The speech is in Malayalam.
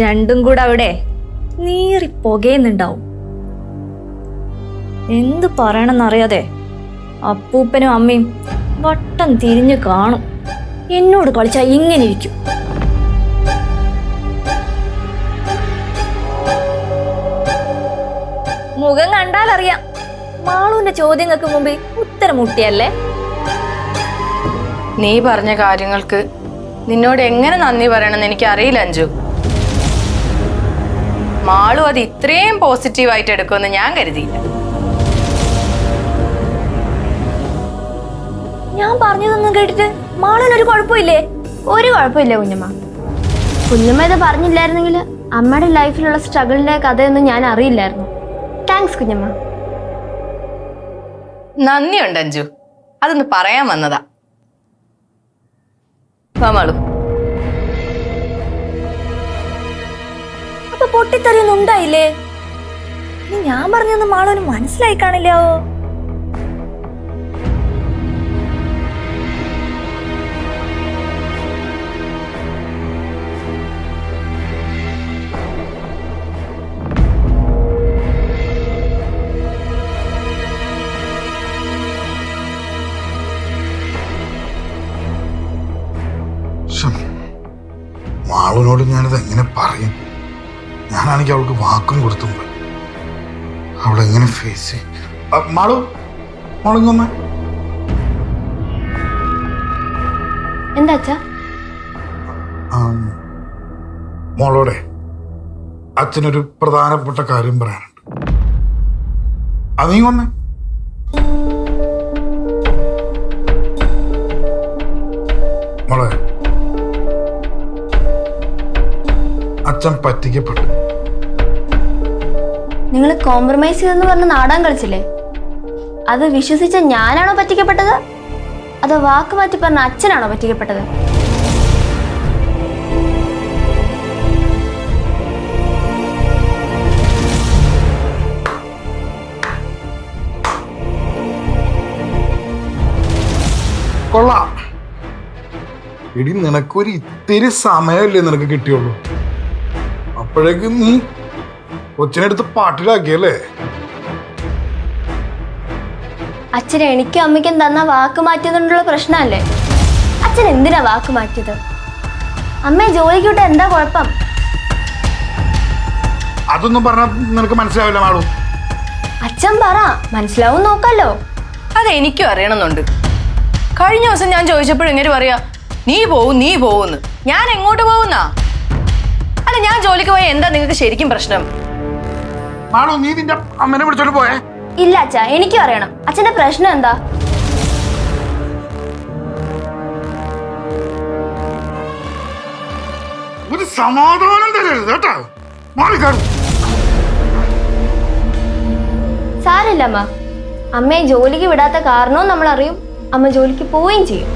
രണ്ടും കൂടെ അവിടെ നീറി പുകയുന്നുണ്ടാവും എന്തു പറയണമെന്നറിയാതെ അപ്പൂപ്പനും അമ്മയും വട്ടം തിരിഞ്ഞു കാണും. എന്നോട് കളിച്ചാൽ ഇങ്ങനെ ഇരിക്കും. മുഖം കണ്ടാലറിയാം. മാളുവിന്റെ ചോദ്യങ്ങൾക്ക് മുമ്പ് ഉത്തരം മുട്ടിയല്ലേ നീ പറഞ്ഞ കാര്യങ്ങൾക്ക് നിന്നോട് എങ്ങനെ നന്ദി പറയണമെന്ന് എനിക്ക് അറിയില്ല അഞ്ജു. മാളു അത് ഇത്രയും പോസിറ്റീവായിട്ട് എടുക്കുമെന്ന് ഞാൻ കരുതിയില്ല. ഞാൻ പറഞ്ഞതൊന്നും കേട്ടിട്ട് മാളുവിനൊരു കുഴപ്പമില്ലേ? ഒരു കുഴപ്പമില്ല കുഞ്ഞമ്മ. കുഞ്ഞമ്മ ഇത് പറഞ്ഞില്ലായിരുന്നെങ്കിൽ അമ്മയുടെ ലൈഫിലുള്ള സ്ട്രഗിളിന്റെ കഥയൊന്നും ഞാൻ അറിയില്ലായിരുന്നു. താങ്ക്സ് കുഞ്ഞമ്മ. നന്ദിയുണ്ട് അഞ്ജു. അതൊന്ന് പറയാൻ വന്നതാ. മാളു. അപ്പൊ പൊട്ടിത്തെറിയൊന്നും ഇനി ഞാൻ പറഞ്ഞൊന്നും മാളുവിന് മനസ്സിലായി കാണില്ലോ. മാളനോട് ഞാനിത് എങ്ങനെ പറയും? ഞാനാണെങ്കിൽ അവൾക്ക് വാക്കും കൊടുത്തു. അവളെങ്ങനെ ഫേസ് ചെയ്യും? മാളു മാളു ഇങ്ങ് എന്താ അച്ഛാ? മോളോടെ അച്ഛനൊരു പ്രധാനപ്പെട്ട കാര്യം പറയാനുണ്ട്. അത് വന്നേ. മോളെ അച്ഛൻ പറ്റിക്കപ്പെട്ടു. നിങ്ങൾ കോംപ്രമൈസ് ചെയ്തെന്ന് പറഞ്ഞ് നാടാൻ കളിച്ചില്ലേ? അത് വിശ്വസിച്ച ഞാനാണോ പറ്റിക്കപ്പെട്ടത്? അതോ വാക്ക് മാറ്റി പറഞ്ഞ അച്ഛനാണോ പറ്റിക്കപ്പെട്ടത്? ഇടി നിനക്കൊരു ഇത്തിരി സമയമല്ലേ നിനക്ക് കിട്ടിയുള്ളൂ. അപ്പോഴേക്കും നീ കൊച്ചിനെടുത്ത് പാട്ടിലാക്കിയല്ലേ? അച്ഛൻ എനിക്കും അമ്മയ്ക്കും തന്ന വാക്ക് മാറ്റിയതുകൊണ്ടുള്ള പ്രശ്നമല്ലേ? അച്ഛൻ എന്തിനാ വാക്ക് മാറ്റിയത്? അമ്മയെ ജോലിക്ക് വിട്ട എന്താ കുഴപ്പം? അതൊന്നും പറഞ്ഞാൽ നിനക്ക് മനസ്സിലാവില്ല മാളു. അച്ഛൻ പറ മനസ്സിലാവും നോക്കാലോ. അതെനിക്കും അറിയണമെന്നുണ്ട്. കഴിഞ്ഞ ദിവസം ഞാൻ ചോദിച്ചപ്പോഴും ഇങ്ങനെ പറയാ നീ പോവും നീ പോവുന്ന്. ഞാൻ എങ്ങോട്ട് പോകുന്നാ? അല്ല ഞാൻ ജോലിക്ക് പോയ എന്താ നിങ്ങൾക്ക് ശരിക്കും പ്രശ്നം? മാളു നീ നിന്റെ അമ്മനെ വിളിച്ചോണ്ട് പോയേ. ഇല്ല അച്ഛ എനിക്കും അറിയണം. അച്ഛന്റെ പ്രശ്നം എന്താ? ഒരു സമാധാനം തരരുത് കേട്ടോ. മാറിക്കാടും സാരില്ല അമ്മ. അമ്മയെ ജോലിക്ക് വിടാത്ത കാരണവും നമ്മൾ അറിയും അമ്മ ജോലിക്ക് പോവുകയും ചെയ്യും.